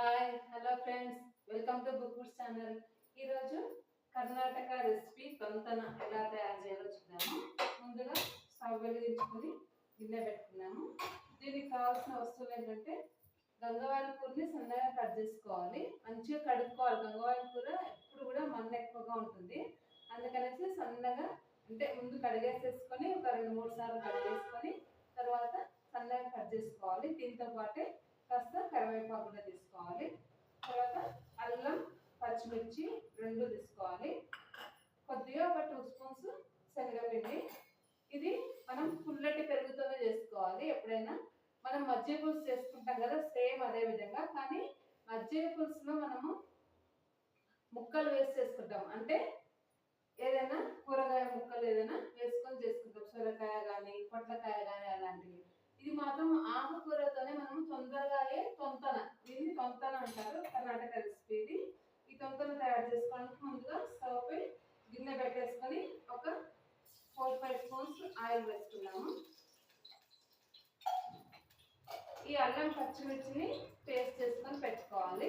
Hi hello friends welcome to book food channel ఈరోజు Karnataka recipe తొంతన ఎలా తయారు చేయాలో చూద్దాము. ముందుగా స్టవ్ వెలిగించుకొని గిన్నె పెట్టుకున్నాము. దీనికి కావాల్సిన వస్తువులు ఏంటంటే గంగవారి కూరని సన్నగా కట్ చేసుకోవాలి. మంచిగా కడుక్కోవాలి. గంగవారి కూర ఎప్పుడు కూడా మన్న ఎక్కువగా ఉంటుంది. అందుకనేసి సన్నగా అంటే ముందు కడిగేసేసుకొని ఒక రెండు మూడు సార్లు కడిగేసుకొని తర్వాత సన్నగా కట్ చేసుకోవాలి. దీంతో పాటే కరివేపాకు కూడా తీసుకోవాలి. తర్వాత అల్లం పచ్చిమిర్చి రెండు తీసుకోవాలి. కొద్దిగా ఒక టూ స్పూన్స్ శనగపిండి. ఇది మనం పుల్లటి పెరుగుతోనే చేసుకోవాలి. ఎప్పుడైనా మనం మజ్జిగ పులుసు చేసుకుంటాం కదా సేమ్ అదే విధంగా. కానీ మజ్జిగ పులుసులో మనము ముక్కలు వేసి చేసుకుంటాం. అంటే ఏదైనా కూరగాయ ముక్కలు ఏదైనా వేసుకొని చేసుకుంటాం. సొరకాయ కానీ పొట్లకాయ కానీ అలాంటివి. ఇది మాత్రం ఆకుకూరతోనే మనం తొందరగానే తొంతన దీన్ని తొంతన అంటారు కర్ణాటక రెసిపీ ఇది ఈ తొంతన తయారు చేసుకోవడానికి ముందుగా స్టవ్ పై గిన్నె పెట్టేసుకొని ఒక ఫోర్ ఫైవ్ స్పూన్స్ ఆయిల్ వేసుకున్నాము ఈ అల్లం పచ్చిమిర్చిని పేస్ట్ చేసుకొని పెట్టుకోవాలి.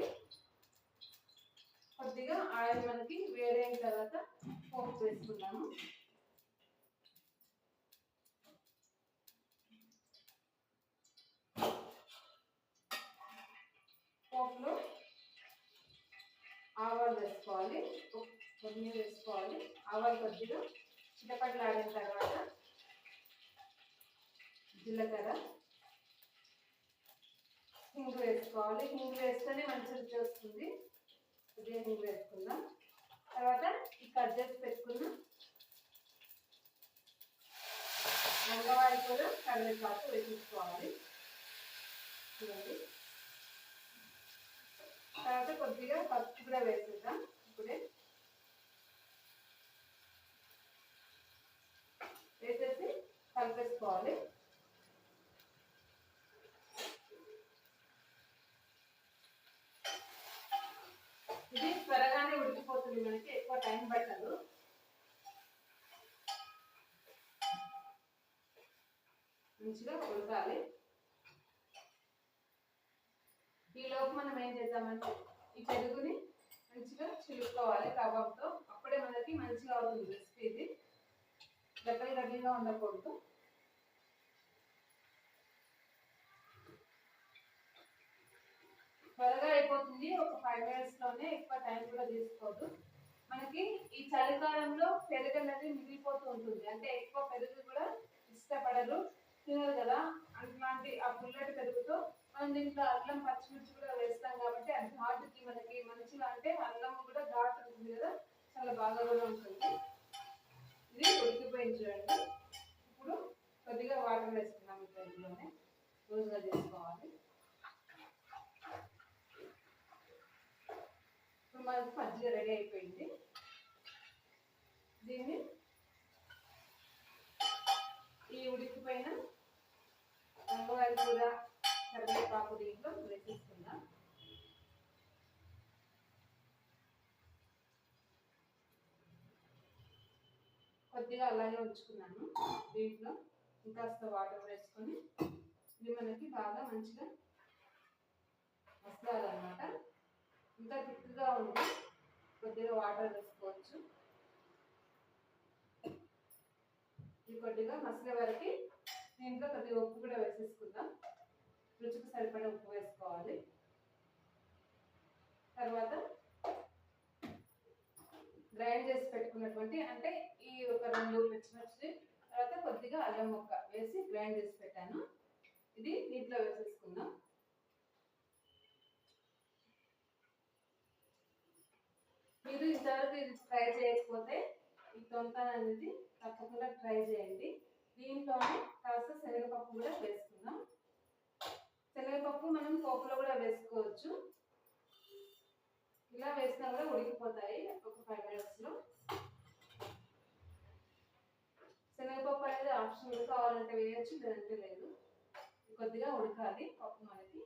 కొద్దిగా ఆయిల్ మనకి వేడైన తర్వాత పోపు వేసుకున్నాము ఆవాలు వేసుకోవాలి. కొద్దిగా వేసుకోవాలి. ఆవాలు కొద్దిగా చిటపట్లు ఆడిన తర్వాత జీలకర్ర హింగు వేసుకోవాలి. హింగు వేస్తేనే మంచి రుచి వస్తుంది. ఇదే హింగు వేసుకుందాం. తర్వాత ఈ కట్ చేసి పెట్టుకున్న వంగవారి కూడా కరివేపాకు వేసుకోవాలి చూడండి. తర్వాత కొద్దిగా పసుపు కూడా వేసుకుంటాం ఇప్పుడే వేసేసి కలిపేసుకోవాలి ఇది త్వరగానే మనకి ఎక్కువ టైం పట్టదు. మంచిగా ఉడకాలి. ఈ లోపు మనం ఏం చేద్దామంటే ఈ పెరుగుని మంచిగా చిలుక్కోవాలి కబాబ్తో. అప్పుడే మనకి మంచిగా అవుతుంది రెసిపీ ఇది. గడ్డలు గడ్డలుగా ఉండకూడదు. త్వరగా అయిపోతుంది. ఒక ఫైవ్ మినిట్స్లోనే ఎక్కువ టైం కూడా తీసుకోదు. మనకి ఈ చలికాలంలో పెరుగు అనేది మిగిలిపోతూ ఉంటుంది. అంటే ఎక్కువ పెరుగు కూడా ఇష్టపడరు. తినరు కదా? అట్లాంటి ఆ పుల్లటి పెరుగుతో మనం దీంట్లో అల్లం పచ్చిమిర్చి కూడా వేస్తాం కాబట్టి అది ఘాటుకి మనకి మంచిగా అంటే అల్లం కూడా ఘాటు ఉంటుంది కదా? చాలా బాగా కూడా ఉంటుంది. ఇది ఉడికిపోయింది చూడండి. ఇప్పుడు కొద్దిగా వాటర్ వేసుకున్నాం ఈ పెరుగులోనే. రోజుగా చేసుకోవాలి ఇప్పుడు మనకు మజ్జిగ రెడీ అయిపోయింది దీన్ని ఈ ఉడికిపోయిన వంగవారి కూర కరివేపాకు దీంట్లో వేసేసుకుందాం కొద్దిగా అలాగే ఉంచుకున్నాను దీంట్లో. ఇంకాస్త వాటర్ వేసుకొని ఇది మనకి బాగా మంచిగా మసలాలన్నమాట. ఇంకా తిక్కుగా ఉంది కొద్దిగా వాటర్ వేసుకోవచ్చు. ఇది కొద్దిగా మసలే వరకు దీంట్లో కొద్దిగా ఉప్పు కూడా వేసేసుకుందాం. రుచికి సరిపడే ఉప్పు వేసుకోవాలి. తర్వాత గ్రైండ్ చేసి పెట్టుకున్నటువంటి అంటే ఒక రెండు పచ్చిమిర్చి తర్వాత కొద్దిగా అల్లం ముక్క వేసి గ్రైండ్ చేసి పెట్టాను. ఇది నీటిలో వేసేసుకుందాం. మీరు ఇంతవరకు ఇది ట్రై చేయకపోతే ఈ తొంతన అనేది తప్పకుండా ట్రై చేయండి. దీంట్లోనే కాస్త శనగపప్పు కూడా వేసుకుందాం. శనగపప్పు మనం పోపులో కూడా వేసుకోవచ్చు. ఇలా వేసినా కూడా ఉడికిపోతాయి ఒక ఫైవ్ మినిట్స్లో శనగపప్పు అనేది ఆప్షనల్ కావాలంటే వేయచ్చు లేదంటే లేదు. కొద్దిగా ఉడకాలి పప్పు మనకి.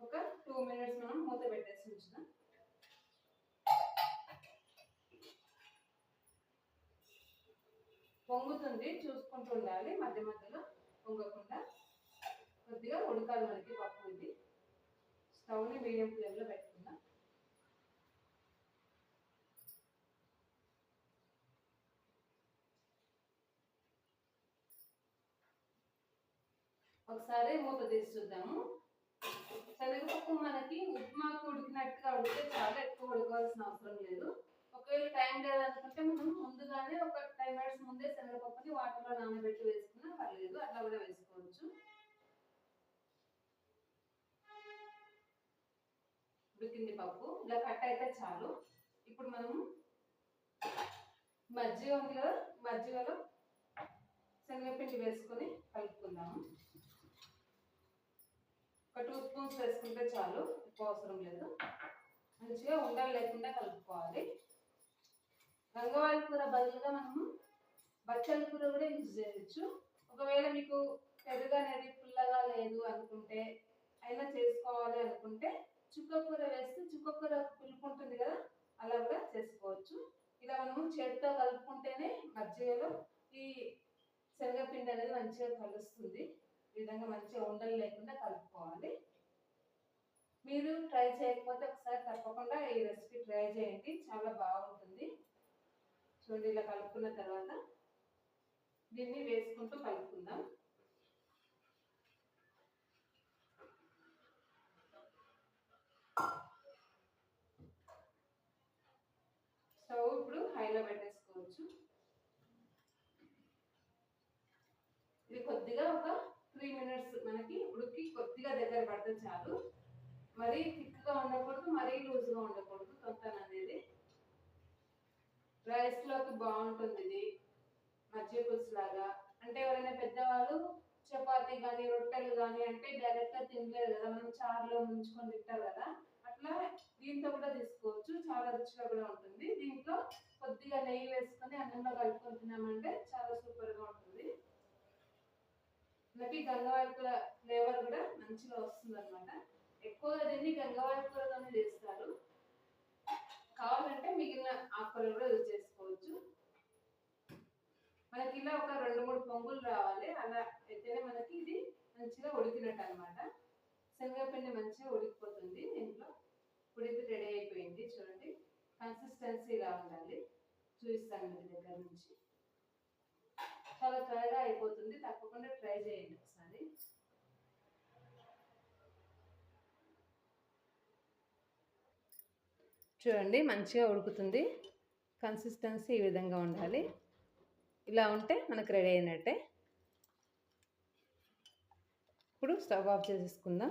ఒక టూ మినిట్స్ మనం మూత పెట్టేసి ఉంచుదాం. పొంగుతుంది చూసుకుంటూ ఉండాలి. మధ్య మధ్యలో పొంగకుండా. కొద్దిగా ఉడకాలి మనకి పప్పు ఇది. స్టవ్ని మీడియం ఫ్లేమ్లో పెట్టాలి. ఒకసారి మూత తీసి చూద్దాము. శనగపప్పు మనకి ఉప్మాకు ఉడికినట్టుగా ఉడికితే చాలా ఎక్కువ ఉడకవలసిన అవసరం లేదు. ఒకవేళ టైం లేదనుకుంటే మనం ముందుగానే ఒక టెన్ మినిట్స్ ముందే శనగపప్పుని వాటర్లో నానబెట్టి వేసుకున్నా పర్లేదు అట్లా కూడా వేసుకోవచ్చు. ఉడికింది పప్పు. ఇలా కట్ అయితే చాలు. ఇప్పుడు మనము మజ్జిగ ఉంది కదా మజ్జిగలో శనగపిండి వేసుకొని కలుపుకుందాము. ఒక స్పూన్స్ వేసుకుంటే చాలు ఎక్కువ అవసరం లేదు. మంచిగా ఉండలు లేకుండా కలుపుకోవాలి. గంగవారి కూర బదులుగా మనము బచ్చల కూర కూడా యూజ్ చేయొచ్చు. ఒకవేళ మీకు పెరుగు అనేది పుల్లగా లేదు అనుకుంటే అయినా చేసుకోవాలి అనుకుంటే చుక్క కూర వేస్తే చుక్క కూర పులుపు ఉంటుంది కదా అలా కూడా చేసుకోవచ్చు. ఇలా మనము చేతితో కలుపుకుంటేనే మజ్జిగలో ఈ శనగపిండి అనేది మంచిగా కలుస్తుంది. ఈ విధంగా మంచిగా ఉండలు లేకుండా కలుపుకోవాలి. మీరు ట్రై చేయకపోతే ఒకసారి తప్పకుండా ఈ రెసిపీ ట్రై చేయండి. చాలా బాగుంటుంది. చూడండి ఇలా కలుపుకున్న తర్వాత దీన్ని వేసుకుంటూ కలుపుకుందాం. స్టవ్ ఇప్పుడు హైలో పెట్టేసుకోవచ్చు. ఇది కొద్దిగా ఒక త్రీ మినిట్స్ మనకి ఉడికి కొద్దిగా దగ్గర పడితే చాలు. మరీ థిక్గా ఉండకూడదు మరీ లూజ్గా ఉండకూడదు తొంతన అనేది. రైస్లోకి బాగుంటుంది ఇది మజ్జిగ పులుసు లాగా అంటే ఎవరైనా పెద్దవాళ్ళు చపాతీ కానీ రొట్టెలు కానీ అంటే డైరెక్ట్గా తినలేదు కదా మనం చారులో ముంచుకొని తింటారు కదా. అట్లా దీంతో కూడా తీసుకోవచ్చు చాలా రుచిగా కూడా ఉంటుంది. దీంట్లో కొద్దిగా నెయ్యి వేసుకొని అన్నంలో కలుపుకొని తిన్నామంటే చాలా సూపర్గా ఉంటుంది. మనకి గంగవారి ఫ్లేవర్ కూడా మంచిగా వస్తుంది అనమాట ఎక్కువగా దీన్ని గంగవాడి కూరతోనే చేస్తారు. కావాలంటే మిగిలిన ఆకులు కూడా యూజ్ చేసుకోవచ్చు. మనకి ఇలా ఒక రెండు మూడు పొంగులు రావాలి. అలా అయితేనే మనకి ఇది మంచిగా ఉడికినట్టు అనమాట శనగపిండి మంచిగా ఉడికిపోతుంది దీంట్లో ఉడికి రెడీ అయిపోయింది చూడండి. కన్సిస్టెన్సీ ఇలా ఉండాలి. చూపిస్తాను మీ దగ్గర నుంచి. చాలా త్వరగా అయిపోతుంది. తప్పకుండా ట్రై చేయండి ఒకసారి చూడండి మంచిగా ఉడుకుతుంది. కన్సిస్టెన్సీ ఈ విధంగా ఉండాలి. ఇలా ఉంటే మనకు రెడీ అయినట్టే. ఇప్పుడు స్టవ్ ఆఫ్ చేసేసుకుందాం.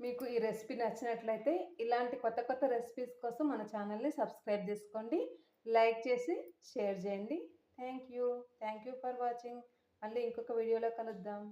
మీకు ఈ రెసిపీ నచ్చినట్లయితే ఇలాంటి కొత్త కొత్త రెసిపీస్ కోసం మన ఛానల్ని సబ్స్క్రైబ్ చేసుకోండి. లైక్ చేసి షేర్ చేయండి. Thank you thank you for watching మళ్ళీ ఇంకొక వీడియోలో కలుద్దాం.